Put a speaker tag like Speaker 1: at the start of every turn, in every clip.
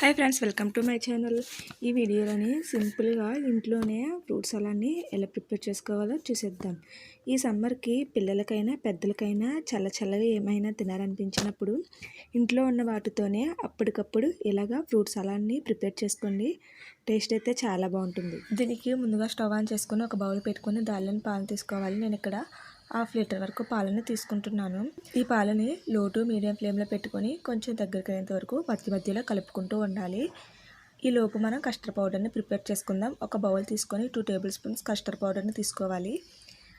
Speaker 1: Hi friends welcome to my channel. ఈ వీడియోలోని సింపుల్గా ఇంట్లోనే ఫ్రూట్స్ అలాన్ని ఎలా ప్రిపేర్ చేసుకోవాలో చూసేద్దాం. ఈ సమ్మర్కి పిల్లలకైనా పెద్దలకైనా చల్ల చల్లగా ఏమైనా తినాలనిపించినప్పుడు ఇంట్లో ఉన్న వాటితోనే అప్పటికప్పుడు ఇలాగా ఫ్రూట్స్ అలాన్ని ప్రిపేర్ చేసుకోండి. టేస్ట్ అయితే చాలా బాగుంటుంది. దీనికి ముందుగా స్టవ్ ఆన్ చేసుకుని ఒక బౌల్ పెట్టుకుని దానిలోని పాలు తీసుకోవాలి. నేను ఇక్కడ హాఫ్ లీటర్ వరకు పాలను తీసుకుంటున్నాను. ఈ పాలని లో టు మీడియం ఫ్లేమ్లో పెట్టుకొని కొంచెం దగ్గరికి అయ్యేంత వరకు మధ్య మధ్యలో కలుపుకుంటూ ఉండాలి. ఈ లోపు మనం కస్టర్డ్ పౌడర్ని ప్రిపేర్ చేసుకుందాం. ఒక బౌల్ తీసుకొని టూ టేబుల్ స్పూన్స్ కస్టర్డ్ పౌడర్ని తీసుకోవాలి.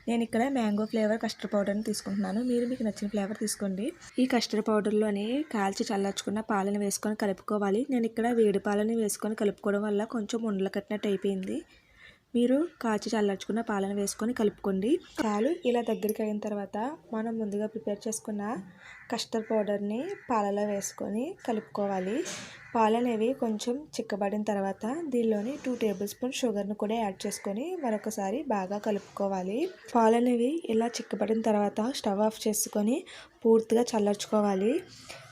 Speaker 1: నేను ఇక్కడ మ్యాంగో ఫ్లేవర్ కస్టర్డ్ పౌడర్ని తీసుకుంటున్నాను. మీరు మీకు నచ్చిన ఫ్లేవర్ తీసుకోండి. ఈ కస్టర్డ్ పౌడర్లోని కాల్చి చల్లార్చుకున్న పాలను వేసుకొని కలుపుకోవాలి. నేను ఇక్కడ వేడి పాలని వేసుకొని కలుపుకోవడం వల్ల కొంచెం ఉండలు కట్టినట్టు అయిపోయింది. మీరు కాచి చల్లార్చుకున్న పాలను వేసుకొని కలుపుకోండి. పాలు ఇలా దగ్గరికి అయిన తర్వాత మనం ముందుగా ప్రిపేర్ చేసుకున్న కస్టర్డ్ పౌడర్ని పాలలో వేసుకొని కలుపుకోవాలి. పాలు అనేవి కొంచెం చిక్కబడిన తర్వాత దీనిలోని టూ టేబుల్ స్పూన్ షుగర్ను కూడా యాడ్ చేసుకొని మరొకసారి బాగా కలుపుకోవాలి. పాలు అనేవి ఇలా చిక్కబడిన తర్వాత స్టవ్ ఆఫ్ చేసుకొని పూర్తిగా చల్లార్చుకోవాలి.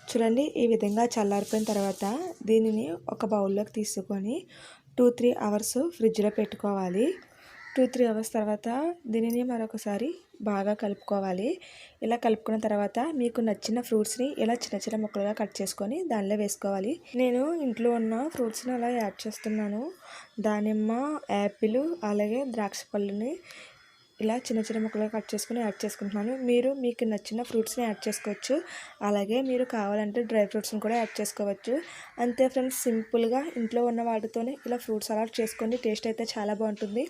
Speaker 1: చూడండి ఈ విధంగా చల్లారిపోయిన తర్వాత దీనిని ఒక బౌల్లోకి తీసుకొని టూ త్రీ అవర్స్ ఫ్రిడ్జ్లో పెట్టుకోవాలి. టూ త్రీ అవర్స్ తర్వాత దీనిని మరొకసారి బాగా కలుపుకోవాలి. ఇలా కలుపుకున్న తర్వాత మీకు నచ్చిన ఫ్రూట్స్ని ఇలా చిన్న చిన్న ముక్కలుగా కట్ చేసుకొని దానిలో వేసుకోవాలి. నేను ఇంట్లో ఉన్న ఫ్రూట్స్ని అలా యాడ్ చేస్తున్నాను. దానిమ్మ యాపిల్ అలాగే ద్రాక్ష పళ్ళుని ఇలా చిన్న చిన్న ముక్కలుగా కట్ చేసుకుని యాడ్ చేసుకుంటున్నాను. మీరు మీకు నచ్చిన ఫ్రూట్స్ని యాడ్ చేసుకోవచ్చు. అలాగే మీరు కావాలంటే డ్రై ఫ్రూట్స్ని కూడా యాడ్ చేసుకోవచ్చు. అంతే ఫ్రెండ్స్ సింపుల్గా ఇంట్లో ఉన్న వాటితోనే ఇలా ఫ్రూట్స్ అలాట్ చేసుకోండి టేస్ట్ అయితే చాలా బాగుంటుంది.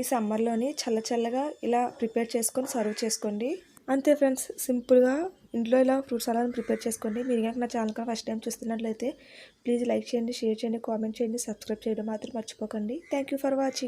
Speaker 1: ఈ సమ్మర్లోని చల్ల చల్లగా ఇలా ప్రిపేర్ చేసుకొని సర్వ్ చేసుకోండి. అంతే ఫ్రెండ్స్ సింపుల్గా ఇంట్లో ఇలా ఫ్రూట్స్ అలాని ప్రిపేర్ చేసుకోండి. మీరు కనుక నా ఛానల్ కూడా ఫస్ట్ టైం చూస్తున్నట్లయితే ప్లీజ్ లైక్ చేయండి షేర్ చేయండి కామెంట్ చేయండి సబ్స్క్రైబ్ చేయడం మాత్రం మర్చిపోకండి. Thank for watching.